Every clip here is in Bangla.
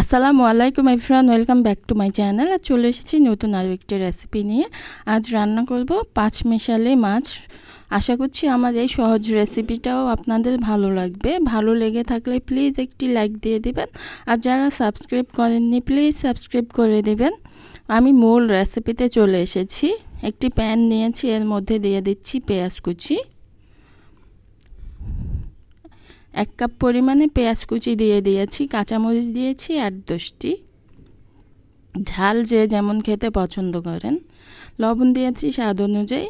আসসালামু আলাইকুম everyone, welcome back to my channel. আর চলে এসেছি নতুন আরও একটি রেসিপি নিয়ে। আজ রান্না করব পাঁচ মেশালি মাছ। আশা করছি আমার এই সহজ রেসিপিটাও আপনাদের ভালো লাগবে। ভালো লেগে থাকলে প্লিজ একটি লাইক দিয়ে দিবেন। আর যারা সাবস্ক্রাইব করেননি, প্লিজ সাবস্ক্রাইব করে দেবেন। আমি মূল রেসিপিতে চলে এসেছি। একটি প্যান নিয়েছি, এর মধ্যে দিয়ে দিচ্ছি পেঁয়াজ কুচি। এক কাপ পরিমাণে পেঁয়াজ কুচি দিয়ে দিয়েছি, কাঁচামরিচ দিয়েছি আট দশটি। ঝাল যে যেমন খেতে পছন্দ করেন। লবণ দিয়েছি স্বাদ অনুযায়ী।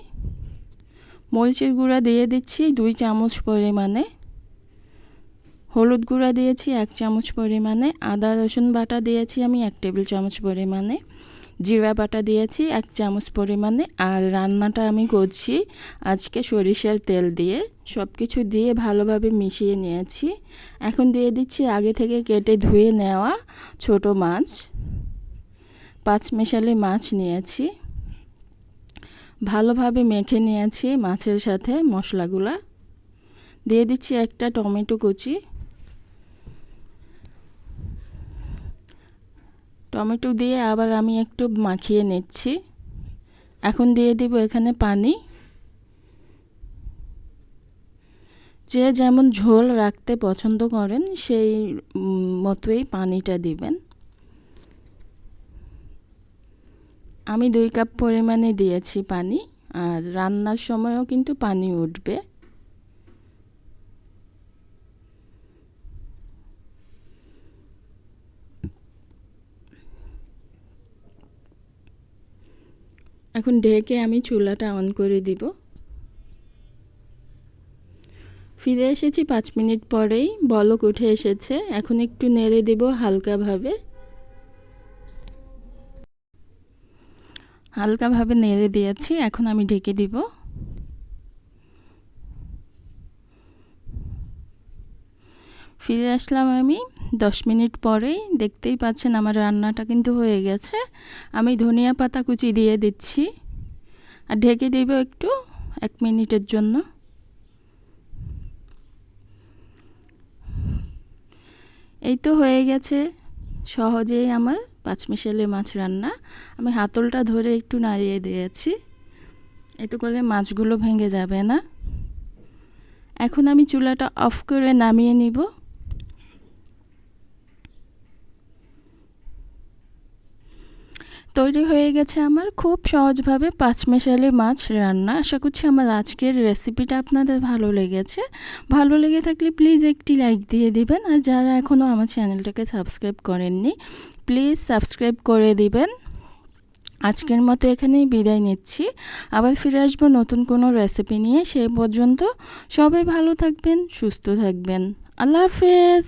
মরিচের গুঁড়া দিয়ে দিচ্ছি দুই চামচ পরিমাণে। হলুদ গুঁড়া দিয়েছি এক চামচ পরিমাণে। আদা রসুন বাটা দিয়েছি আমি এক টেবিল চামচ পরিমাণে। জিরা বাটা দিয়েছি, এক চামচ পরিমাণে, আর রান্নাটা আমি করছি আজকে সরিষার তেল দিয়ে। সব কিছু দিয়ে ভালোভাবে মিশিয়ে নিয়েছি। এখন দিয়ে দিচ্ছি আগে থেকে কেটে ধুয়ে নেওয়া ছোট মাছ। পাঁচ মেশালি মাছ নিয়েছি। ভালোভাবে মেখে নিয়েছি মাছের সাথে মশলাগুলা। দিয়ে দিচ্ছি একটা টমেটো কুচি। টমেটো দিয়ে আবার আমি একটু মাখিয়ে নিচ্ছি। এখন দিয়ে দিব এখানে পানি। যে যেমন ঝোল রাখতে পছন্দ করেন, সেই মতোই পানিটা দিবেন। আমি দুই কাপ পরিমাণে দিয়েছি পানি, আর রান্নার সময়ও কিন্তু পানি উঠবে। এখন ঢেকে আমি চুলাটা অন করে দিব। ফিরে এসেছি পাঁচ মিনিট পরেই, বলক উঠে এসেছে, এখন একটু নেড়ে দেব হালকাভাবে। হালকাভাবে নেড়ে দিয়েছি, এখন আমি ঢেকে দিব। ফিরে আসলাম আমি দশ মিনিট পরেই দেখতেই পাচ্ছেন আমার রান্নাটা কিন্তু হয়ে গেছে। আমি ধনিয়া পাতা কুচি দিয়ে দিচ্ছি। আর ঢেকে দিব একটু এক মিনিটের জন্য। এই তো হয়ে গেছে সহজেই আমার পাঁচমিশালি মাছ রান্না। আমি হাতলটা ধরে একটু নাড়িয়ে দিয়েছি। এতে করে মাছগুলো ভেঙে যাবে না। এখন আমি চুলাটা অফ করে নামিয়ে নিব। তৈরি হয়ে গেছে আমার। খুব সহজভাবে পাঁচমেশালি মাছ রান্না। আশা করছি আমার আজকের রেসিপিটা আপনাদের ভালো লেগেছে। ভালো লেগে থাকলে প্লিজ একটি লাইক দিয়ে দিবেন। আর যারা এখনও আমার চ্যানেলটাকে সাবস্ক্রাইব করেননি প্লিজ সাবস্ক্রাইব করে দিবেন। আজকের মতো এখানেই বিদায় নিচ্ছি। আবার ফিরে আসব নতুন কোনো রেসিপি নিয়ে। সেই পর্যন্ত সবাই ভালো থাকবেন, সুস্থ থাকবেন। আল্লাহ হাফেজ!